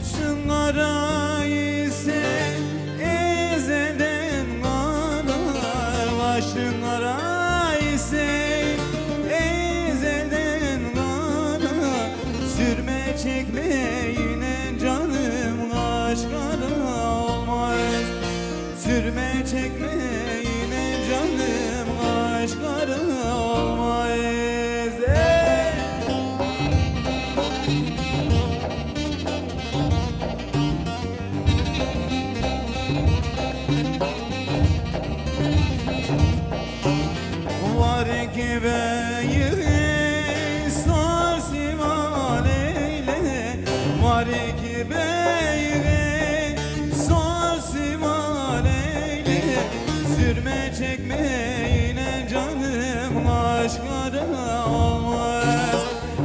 Saçın ise ezeden kanar Başın ise ezeden kanar Sürme çekme yine canım kaş kara olmaz. Sürme çekme yine canım kaş kara Var ki beyi sasimal eyle. Sürme canım aşklara olmaz.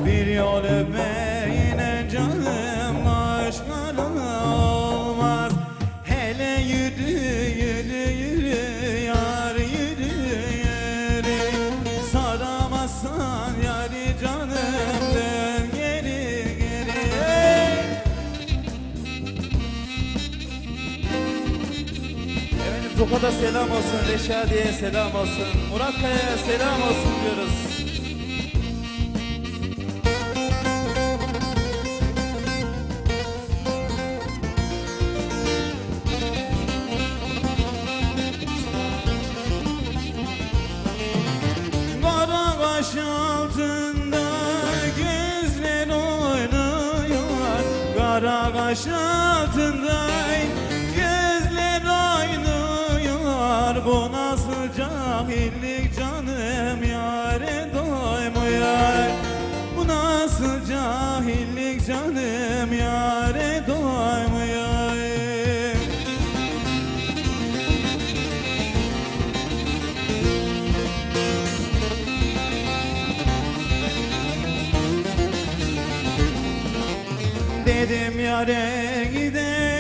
Bir yol öpme yine canım aşklara olmaz. Hele yürü yürü yürü yar yürü yürü. Saramazsan yari canım Tokat'a selam olsun, Reşadiye'ye selam olsun, Murat Kaya'ya selam olsun diyoruz. Kara kaş altında oynuyor Bu nasıl cahillik canım yare doymuyor. Bu nasıl cahillik canım yare doymuyor. Dedim yare giden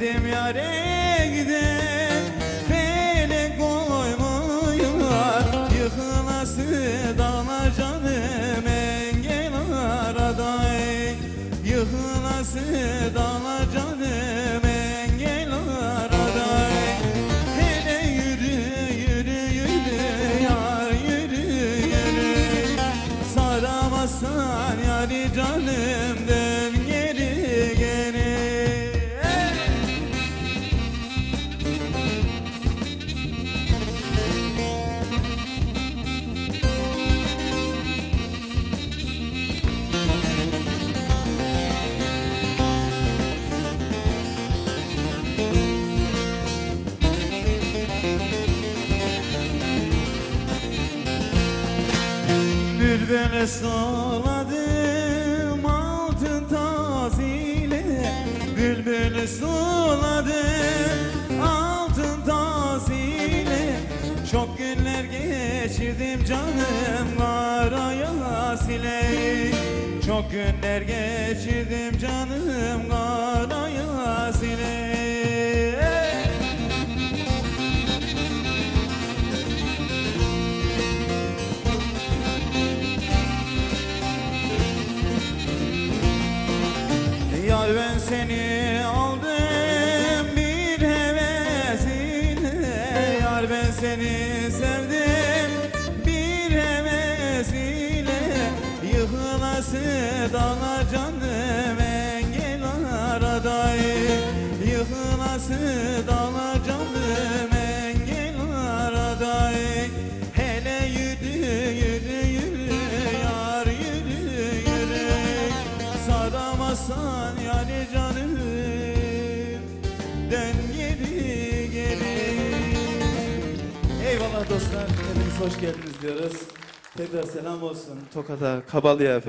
Dedim yare giden beni koymuyor Yıkılası dağlar canım engel arada Yıkılası dağlar canım engel arada Hele yürü yürü yürü yar yürü yürü. Saramazsan yani canım dön Bülbül suladım altın taziyle. Bülbül suladım altın taziyle. Çok günler geçirdim canım karaya sile Çok günler geçirdim canım karaya sile Yar ben seni aldım bir hevesiyle Yar ben seni sevdim bir hevesiyle Yıkılası dağlar canım engel arada Yıkılası dağlar dostlar Hepiniz hoş geldiniz diyoruz. Tekrar selam olsun. Tokat'a Kabalı'ya